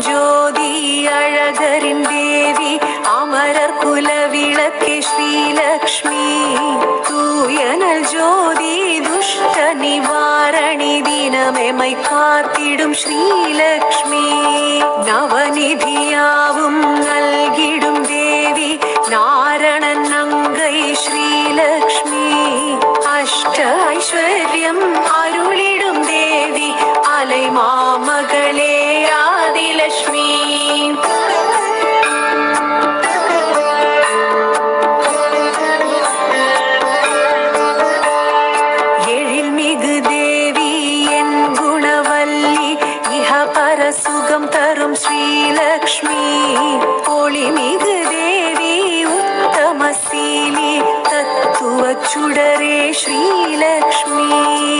ஜோதி அழகரின் தேவி அமரர் குல விளக்கே ஸ்ரீலக்ஷ்மி. தூயனல் ஜோதி துஷ்ட நிவாரணி தினமெமை காத்திடும் ஸ்ரீலக்ஷ்மி. நவநிதியாவும் நல்கிடும் தேவி நாரணன் அங்கை ஸ்ரீலக்ஷ்மி. அஷ்ட ஐஸ்வர்யம் இஹ சுகம் தரும் ஸ்ரீலக்ஷ்மி. ஒளிமிகு தேவி உத்தமசீலி. தத்துவ சுடரே ஸ்ரீலக்ஷ்மி.